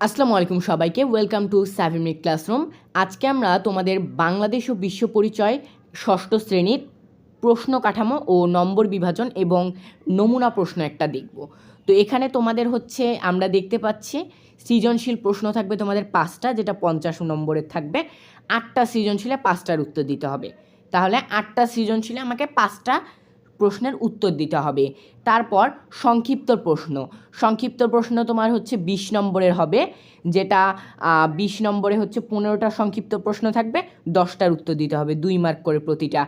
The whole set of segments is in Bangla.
আসসালামু আলাইকুম সবাইকে ওয়েলকাম টু স্যাভিমিক ক্লাসরুম আজকে আমরা তোমাদের বাংলাদেশ ও বিশ্ব পরিচয় ষষ্ঠ শ্রেণির প্রশ্ন কাঠামো ও নম্বর বিভাজন এবং নমুনা প্রশ্ন একটা দেখব। তো এখানে তোমাদের হচ্ছে আমরা দেখতে পাচ্ছি, সৃজনশীল প্রশ্ন থাকবে তোমাদের পাঁচটা, যেটা পঞ্চাশ নম্বরের থাকবে। আটটা সৃজনশীলে পাঁচটার উত্তর দিতে হবে। তাহলে আটটা সৃজনশীলে আমাকে পাঁচটা প্রশ্নের উত্তর দিতে হবে। তারপর সংক্ষিপ্ত প্রশ্ন। সংক্ষিপ্ত প্রশ্ন তোমার হচ্ছে বিশ নম্বরের হবে, যেটা বিশ নম্বরে হচ্ছে পনেরোটা সংক্ষিপ্ত প্রশ্ন থাকবে, দশটার উত্তর দিতে হবে, দুই মার্ক করে প্রতিটা।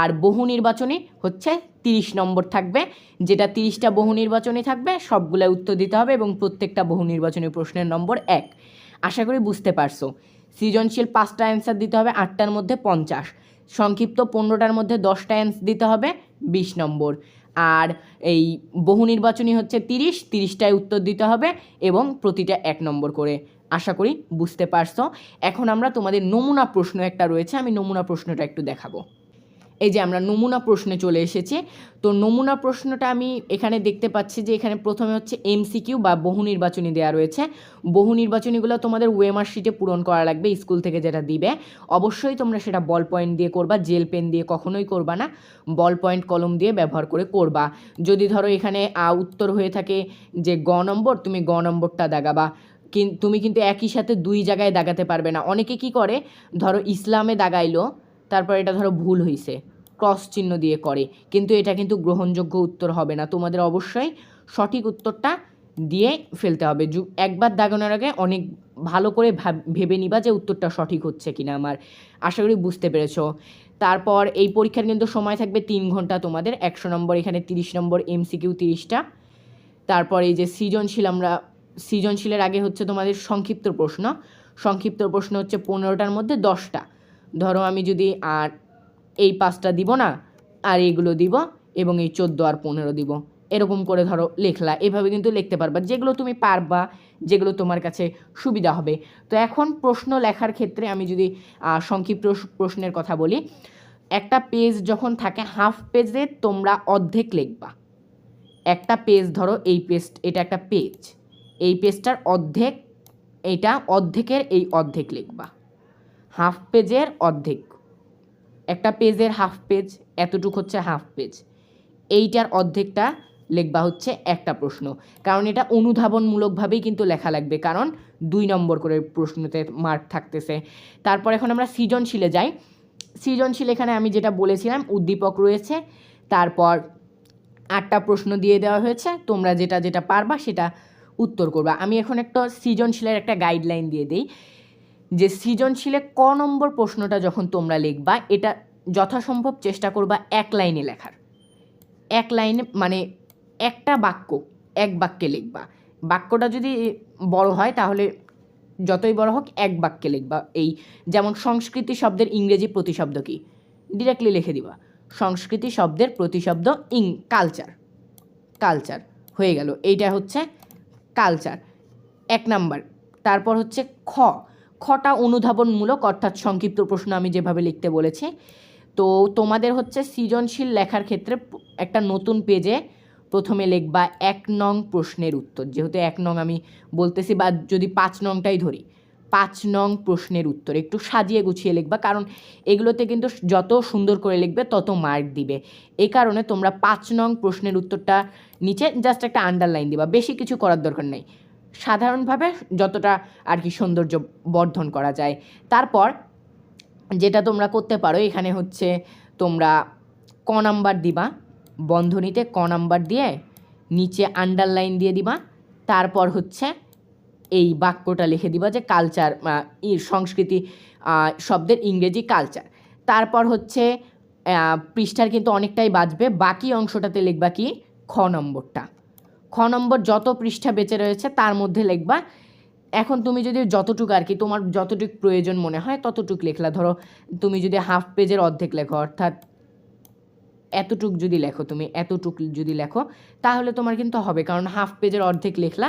আর বহু নির্বাচনী হচ্ছে তিরিশ নম্বর থাকবে, যেটা তিরিশটা বহু নির্বাচনী থাকবে সবগুলো উত্তর দিতে হবে এবং প্রত্যেকটা বহু নির্বাচনী প্রশ্নের নম্বর এক। আশা করি বুঝতে পারছ। সৃজনশীল পাঁচটা অ্যান্সার দিতে হবে, আটটার মধ্যে পঞ্চাশ। সংক্ষিপ্ত পনেরোটার মধ্যে দশটা অ্যান্সার দিতে হবে বিশ নম্বর। আর এই বহু নির্বাচনী হচ্ছে তিরিশ, তিরিশটায় উত্তর দিতে হবে এবং প্রতিটা এক নম্বর করে। আশা করি বুঝতে পারছ। এখন আমরা তোমাদের নমুনা প্রশ্ন একটা রয়েছে, আমি নমুনা প্রশ্নটা একটু দেখাবো। এই যে আমরা নমুনা প্রশ্নে চলে এসেছি, তো নমুনা প্রশ্নটা আমি এখানে দেখতে পাচ্ছি যে এখানে প্রথমে হচ্ছে এমসিকিউ বা বহু নির্বাচনী দেওয়া রয়েছে। বহু নির্বাচনীগুলো তোমাদের ওয়েমার শিটে পূরণ করা লাগবে, স্কুল থেকে যেটা দিবে। অবশ্যই তোমরা সেটা বল পয়েন্ট দিয়ে করবা জেল পেন দিয়ে কখনোই করবা না। বল পয়েন্ট কলম দিয়ে ব্যবহার করে করবা। যদি ধরো এখানে উত্তর হয়ে থাকে যে গ নম্বর, তুমি গ নম্বরটা দাগাবা। তুমি কিন্তু একই সাথে দুই জায়গায় দাগাতে পারবে না। অনেকে কি করে, ধরো ইসলামে দাগাইলো, তারপর এটা ধরো ভুল হয়েছে ক্রস চিহ্ন দিয়ে করে। কিন্তু এটা কিন্তু গ্রহণযোগ্য উত্তর হবে না। তোমাদের অবশ্যই সঠিক উত্তরটা দিয়ে ফেলতে হবে। একবার দাগানোর আগে অনেক ভালো করে ভাব- ভেবে নিবা যে উত্তরটা সঠিক হচ্ছে কিনা আমার। আশা করি বুঝতে পেরেছ। তারপর এই পরীক্ষার কিন্তু সময় থাকবে তিন ঘণ্টা। তোমাদের একশো নম্বর, এখানে তিরিশ নম্বর, এমসিকিউ তিরিশটা। তারপর এই যে সৃজনশীল, আমরা সৃজনশীলের আগে হচ্ছে তোমাদের সংক্ষিপ্ত প্রশ্ন। সংক্ষিপ্ত প্রশ্ন হচ্ছে পনেরোটার মধ্যে দশটা। ধরো আমি যদি আর এই পাঁচটা দিব না, আর এইগুলো দিব এবং এই চোদ্দ আর পনেরো দিব। এরকম করে ধরো লেখলা। এভাবে কিন্তু লিখতে পারবা। যেগুলো তুমি পারবা, যেগুলো তোমার কাছে সুবিধা হবে। তো এখন প্রশ্ন লেখার ক্ষেত্রে আমি যদি সংক্ষিপ্ত প্রশ্নের কথা বলি, একটা পেজ যখন থাকে হাফ পেজে তোমরা অর্ধেক লিখবা। একটা পেজ ধরো এই পেজ এটা একটা পেজ এই পেজটার অর্ধেক এইটা অর্ধেকের এই অর্ধেক লিখবা। হাফ পেজের অর্ধেক। একটা পেজের হাফ পেজ, এতটুক হচ্ছে হাফ পেজ। এইটার অর্ধেকটা লেখবা হচ্ছে একটা প্রশ্ন। কারণ এটা অনুধাবনমূলকভাবেই কিন্তু লেখা লাগবে, কারণ দুই নম্বর করে প্রশ্নতে মার্ক থাকতেছে। তারপর এখন আমরা সৃজনশীলে যাই। সৃজনশীল এখানে আমি যেটা বলেছিলাম, উদ্দীপক রয়েছে, তারপর আটটা প্রশ্ন দিয়ে দেওয়া হয়েছে, তোমরা যেটা যেটা পারবা সেটা উত্তর করবা। আমি এখন একটা সৃজনশীলের একটা গাইডলাইন দিয়ে দিই। যে সৃজনশীলে ক নম্বর প্রশ্নটা যখন তোমরা লিখবা, এটা যথাসম্ভব চেষ্টা করবা এক লাইনে লেখার। এক লাইনে মানে একটা বাক্য, এক বাক্যে লিখবা। বাক্যটা যদি বড় হয় তাহলে যতই বড় হোক এক বাক্যে লিখবা। এই যেমন সংস্কৃতি শব্দের ইংরেজি প্রতিশব্দ কি? ডিরেক্টলি লিখে দিবা। সংস্কৃতি শব্দের প্রতিশব্দ ইং কালচার কালচার হয়ে গেল। এইটা হচ্ছে কালচার এক নাম্বার। তারপর হচ্ছে খ। খটা অনুধাবনমূলক, অর্থাৎ সংক্ষিপ্ত প্রশ্ন আমি যেভাবে লিখতে বলেছি। তো তোমাদের হচ্ছে সৃজনশীল লেখার ক্ষেত্রে একটা নতুন পেজে প্রথমে লিখবা এক নং প্রশ্নের উত্তর। যেহেতু এক নং আমি বলতেছি বা যদি পাঁচ নংটাই ধরি, পাঁচ নং প্রশ্নের উত্তর। একটু সাজিয়ে গুছিয়ে লিখবা, কারণ এগুলোতে কিন্তু যত সুন্দর করে লিখবে, তত মার্ক দিবে। এ কারণে তোমরা পাঁচ নং প্রশ্নের উত্তরটা নিচে জাস্ট একটা আন্ডারলাইন দিবা। বেশি কিছু করার দরকার নেই। সাধারণভাবে যতটা আর কি সৌন্দর্য বর্ধন করা যায়। তারপর যেটা তোমরা করতে পারো, এখানে হচ্ছে তোমরা ক নাম্বার দিবা, বন্ধনীতে ক নাম্বার দিয়ে নিচে আন্ডারলাইন দিয়ে দিবা, তারপর হচ্ছে এই বাক্যটা লিখে দিবা যে কালচার সংস্কৃতি শব্দের ইংরেজি কালচার তারপর হচ্ছে পৃষ্ঠার কিন্তু অনেকটাই বাঁচবে বাকি অংশটাতে লিখবা কি? খ নম্বরটা। খ নম্বর যত পৃষ্ঠা বেঁচে রয়েছে, তার মধ্যে লিখবা, এখন তুমি যদি যতটুকু আর কি, তোমার যতটুকু প্রয়োজন মনে হয়, ততটুকু লেখলা। ধরো, তুমি যদি হাফ পেজের অর্ধেক লেখো, অর্থাৎ এতটুক যদি লেখো তুমি, এতটুক যদি লেখো, তাহলে তোমার কিন্তু হবে। কারণ হাফ পেজের অর্ধেক লেখলা,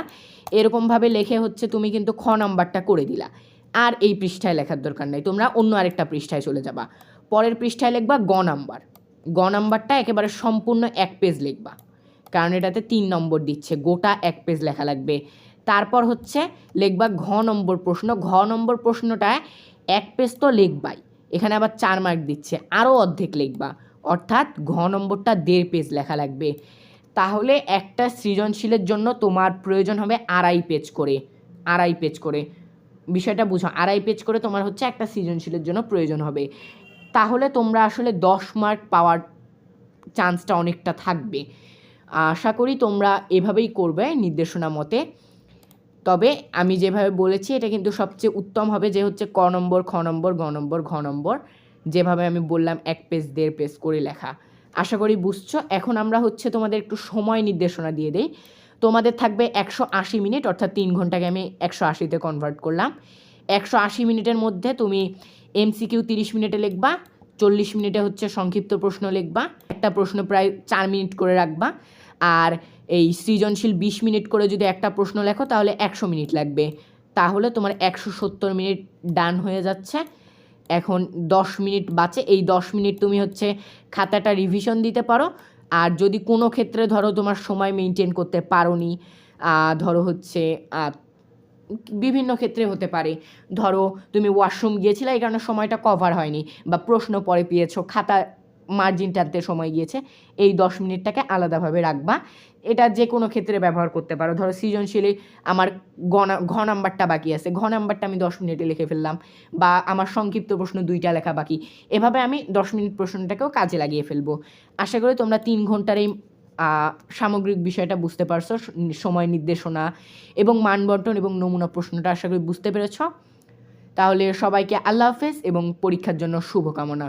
এরকমভাবে লেখে হচ্ছে তুমি কিন্তু খ নাম্বারটা করে দিলা। আর এই পৃষ্ঠায় লেখার দরকার নেই, তোমরা অন্য আরেকটা পৃষ্ঠায় চলে যাবা। পরের পৃষ্ঠায় লিখবা গ নাম্বার। গ নাম্বারটা একেবারে সম্পূর্ণ এক পেজ লিখবা। কারণ এটাতে তিন নম্বর দিচ্ছে, গোটা এক পেজ লেখা লাগবে। তারপর হচ্ছে লিখবা ঘ নম্বর প্রশ্ন, ঘ নম্বর প্রশ্নটা এক পেজ তো লিখবাই, এখানে আবার চার মার্ক দিচ্ছে আরও অর্ধেক লিখবা, অর্থাৎ ঘ নম্বরটা দেড় পেজ লেখা লাগবে। তাহলে একটা সৃজনশীলের জন্য তোমার প্রয়োজন হবে আড়াই পেজ করে, আড়াই পেজ করে। বিষয়টা বুঝো, আড়াই পেজ করে তোমার হচ্ছে একটা সৃজনশীলের জন্য প্রয়োজন হবে। তাহলে তোমরা আসলে দশ মার্ক পাওয়ার চান্সটা অনেকটা থাকবে। আশা করি তোমরা এভাবেই করবে নির্দেশনা মতে। তবে আমি যেভাবে বলেছি, এটা কিন্তু সবচেয়ে উত্তম হবে যে হচ্ছে ক নম্বর, খ নম্বর, গ নম্বর, ঘ নম্বর। যেভাবে আমি বললাম, এক পেজ দেড় পেজ করে লেখা। আশা করি বুঝছ? এখন আমরা হচ্ছে তোমাদের একটু সময় নির্দেশনা দিয়ে দেই। তোমাদের থাকবে একশো আশি মিনিট, অর্থাৎ তিন ঘন্টাকে আমি একশো আশিতে কনভার্ট করলাম। একশো আশি মিনিটের মধ্যে তুমি এমসিকিউ তিরিশ মিনিটে লিখবা। চল্লিশ মিনিটে হচ্ছে সংক্ষিপ্ত প্রশ্ন লিখবা। একটা প্রশ্ন প্রায় চার মিনিট করে রাখবা। আর এই সৃজনশীল বিশ মিনিট করে যদি একটা প্রশ্ন লেখো তাহলে একশো মিনিট লাগবে। তাহলে তোমার একশো সত্তর মিনিট ডান হয়ে যাচ্ছে। এখন দশ মিনিট বাঁচে। এই দশ মিনিট তুমি হচ্ছে খাতাটা রিভিশন দিতে পারো। আর যদি কোনো ক্ষেত্রে ধরো তোমার সময় মেনটেন করতে পারোনি আহ, ধরো হচ্ছে বিভিন্ন ক্ষেত্রে হতে পারে। ধরো, তুমি ওয়াশরুম গিয়েছিলে, এই কারণে সময়টা কভার হয়নি বা প্রশ্ন পরে পেয়েছ, খাতা মার্জিন টানতে সময় গিয়েছে, এই দশ মিনিটটাকে আলাদাভাবে রাখবা। এটা যে কোনো ক্ষেত্রে ব্যবহার করতে পারো। ধরো, সৃজনশীলে আমার ঘ নাম্বারটা বাকি আছে। ঘ নাম্বারটা আমি দশ মিনিটে লিখে ফেললাম বা আমার সংক্ষিপ্ত প্রশ্ন দুইটা লেখা বাকি। এভাবে আমি দশ মিনিট প্রশ্নটাকেও কাজে লাগিয়ে ফেলব। আশা করি তোমরা তিন ঘণ্টার এই সামগ্রিক বিষয়টা বুঝতে পারছ সময় নির্দেশনা এবং মানবন্টন এবং নমুনা প্রশ্নটা আশা করি বুঝতে পেরেছ। তাহলে সবাইকে আল্লাহ হাফেজ এবং পরীক্ষার জন্য শুভকামনা।